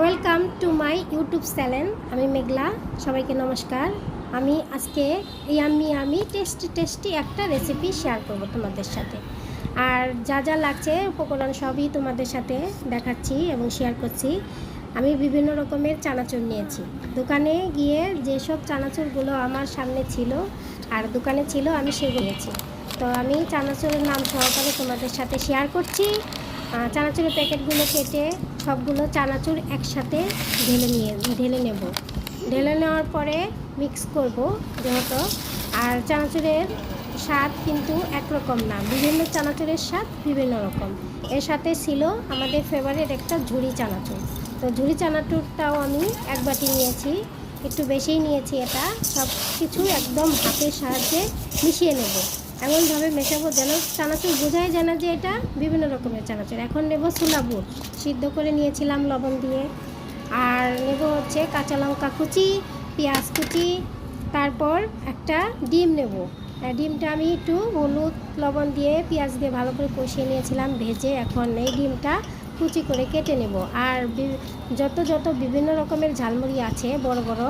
Welcome to my YouTube channel আমি মেঘলা, সবাইকে নমস্কার। আমি আজকে ইয়াম্মি আমি টেস্টি টেস্টি একটা রেসিপি শেয়ার করব তোমাদের সাথে। আর যা যা লাগছে উপকরণ সবই তোমাদের সাথে দেখাচ্ছি এবং শেয়ার করছি। আমি বিভিন্ন রকমের চানাচুর নিয়েছি। দোকানে গিয়ে যেসব চানাচুরগুলো আমার সামনে ছিল আর দোকানে ছিল, আমি সেগুলো নিয়েছি। তো আমি চানাচুরের নাম সহকারে তোমাদের সাথে শেয়ার করছি। চানাচুরের প্যাকেটগুলো কেটে সবগুলো চানাচুর একসাথে ঢেলে নিয়ে, ঢেলে নেব। ঢেলে নেওয়ার পরে মিক্স করব যেহেতু। আর চানাচুরের স্বাদ কিন্তু একরকম না। বিভিন্ন চানাচুরের স্বাদ বিভিন্ন রকম। এর সাথে ছিল আমাদের ফেভারিট একটা ঝুড়ি চানাচুর। তো ঝুড়ি চানাচুরটাও আমি এক বাটি নিয়েছি। একটু বেশিই নিয়েছি এটা। সব কিছু একদম হাতের সাহায্যে মিশিয়ে নেব। এমনভাবে মেশাবো যেন চানাচুর বোঝাই যায় না যে এটা বিভিন্ন রকমের চানাচুর। এখন নেব ছোলা বুট। সিদ্ধ করে নিয়েছিলাম লবণ দিয়ে। আর নেব হচ্ছে কাঁচা লঙ্কা কুচি, পেঁয়াজ কুচি, তারপর একটা ডিম নেব। ডিমটা আমি একটু হলুদ লবণ দিয়ে, পেঁয়াজ দিয়ে ভালো করে কষিয়ে নিয়েছিলাম, ভেজে এখন এই ডিমটা কুচি করে কেটে নেব। আর যত যত বিভিন্ন রকমের ঝালমুড়ি আছে, বড় বড়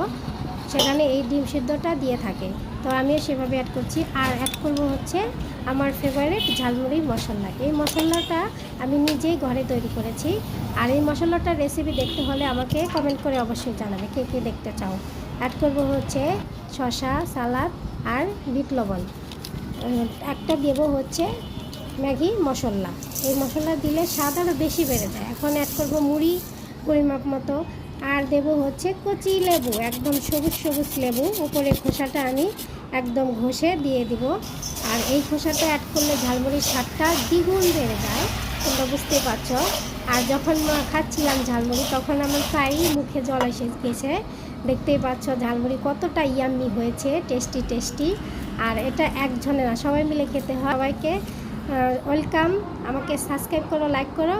সেখানে এই ডিম সিদ্ধটা দিয়ে থাকে। তো আমিও সেভাবে অ্যাড করছি। আর অ্যাড করব হচ্ছে আমার ফেভারিট ঝালমুড়ি মশলা। এই মশলাটা আমি নিজেই ঘরে তৈরি করেছি। আর এই মশলাটার রেসিপি দেখতে হলে আমাকে কমেন্ট করে অবশ্যই জানাবে কে কে দেখতে চাও। অ্যাড করব হচ্ছে শসা, সালাদ আর বিট লবণ। একটা দেব হচ্ছে ম্যাগি মশলা। এই মশলা দিলে স্বাদ আরও বেশি বেড়ে যায়। এখন অ্যাড করব মুড়ি, পরিমাপ মতো। আর দেব হচ্ছে কচি লেবু, একদম সবুজ সবুজ লেবু। উপরে খোসাটা আমি একদম ঘষে দিয়ে দিব। আর এই খোসাটা অ্যাড করলে ঝালমুড়ির স্বাদটা দ্বিগুণ বেড়ে যায়, তোমরা বুঝতে পারছ। আর যখন খাচ্ছিলাম ঝালমুড়ি, তখন আমার প্রায়ই মুখে জল এসে গেছে। দেখতেই পাচ্ছ ঝালমুড়ি কতটা ইয়াম্মি হয়েছে টেস্টি টেস্টি আর এটা একজনে না, সবাই মিলে খেতে হয়। সবাইকে ওয়েলকাম আমাকে সাবস্ক্রাইব করো লাইক করো।